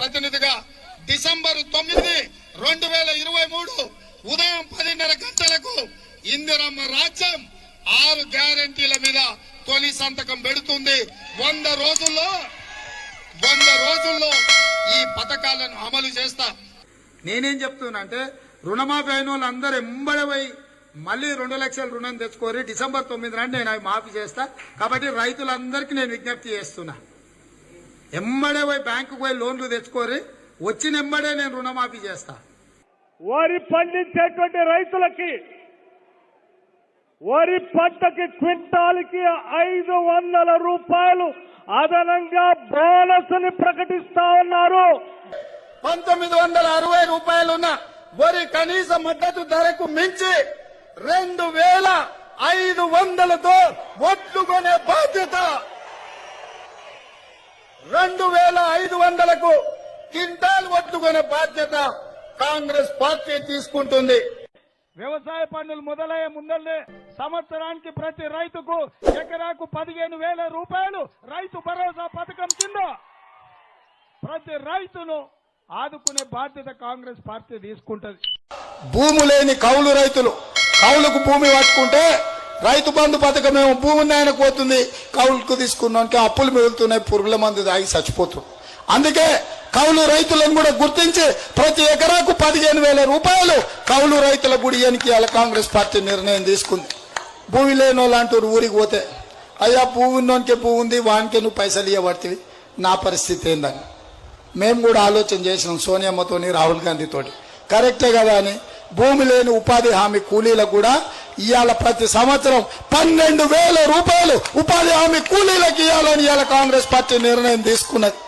ప్రతినిధిగా డిసెంబర్ తొమ్మిది రెండు వేల ఇరవై మూడు ఉదయం పదిన్నర గంటలకు ఇందిరమ్మ రాజ్యం ఆరు గ్యారంటీల మీద తొలి సంతకం పెడుతుంది. వంద రోజుల్లో వంద రోజుల్లో ఈ పథకాలను అమలు చేస్తా. నేనేం చెప్తున్నా అంటే రుణమాఫీ అయిన వాళ్ళందరూ ఎంబడవై మళ్ళీ రెండు లక్షల రుణం తెచ్చుకోరి డిసెంబర్ తొమ్మిది నాడు నేను అవి మాఫీ చేస్తా. కాబట్టి రైతులందరికీ నేను విజ్ఞప్తి చేస్తున్నా. ఎంబడే పోయి బ్యాంకుకు పోయి లోన్లు తెచ్చుకోరి వచ్చిన ఎంబడే నేను రుణమాఫీ చేస్తా. వరి పండించేటువంటి రైతులకి వరి పంటకి క్వింటాల్కి ఐదు వందల రూపాయలు అదనంగా బోనస్ని ప్రకటిస్తా ఉన్నారు. పంతొమ్మిది వందల అరవై రూపాయలున్న వరి కనీస మద్దతు ధరకు మించి రెండు వేల ఐదు వందలతో ఒట్లు కొనే బాధ్యత రెండు వేల ఐదు వందలకు క్వింటాల్ ఒట్లు కొనే బాధ్యత కాంగ్రెస్ పార్టీ తీసుకుంటుంది. వ్యవసాయ పనులు మొదలయ్యే ముందల్లే సంవత్సరానికి ప్రతి రైతుకు ఎకరాకు పదిహేను వేల రూపాయలు రైతు భరోసా పథకం కింద ప్రతి రైతును ఆదుకునే బాధ్యత కాంగ్రెస్ పార్టీ తీసుకుంటది. భూము లేని కౌలు రైతులు. కౌలుకు భూమి పట్టుకుంటే రైతు బంధు పథకం ఏమో భూమి నాయనకు పోతుంది కౌలుకు తీసుకున్నానికి అప్పులు మిగులుతున్నాయి పురుగుల మందు తాగి చచ్చిపోతుంది అందుకే కౌలు రైతులను కూడా గుర్తించి ప్రతి ఎకరాకు పదిహేను వేల రూపాయలు కౌలు రైతుల గుడియానికి ఇవాళ కాంగ్రెస్ పార్టీ నిర్ణయం తీసుకుంది. భూమి లేని వాళ్ళు ఊరికి పోతే అయ్యా పువ్వు ఉన్నోనికే పువ్వు ఉంది వానికే నువ్వు పైసలు ఇవ్వబడుతుంది నా పరిస్థితి ఏందని? మేము కూడా ఆలోచన చేసినాం సోనియమ్మతోని రాహుల్ గాంధీతోటి కరెక్టే కదా అని. భూమి లేని ఉపాధి హామీ కూలీలకు కూడా ఇవాళ ప్రతి సంవత్సరం పన్నెండు వేల రూపాయలు ఉపాధి హామీ కూలీలకు ఇవ్వాలని ఇవాళ కాంగ్రెస్ పార్టీ నిర్ణయం తీసుకున్నది.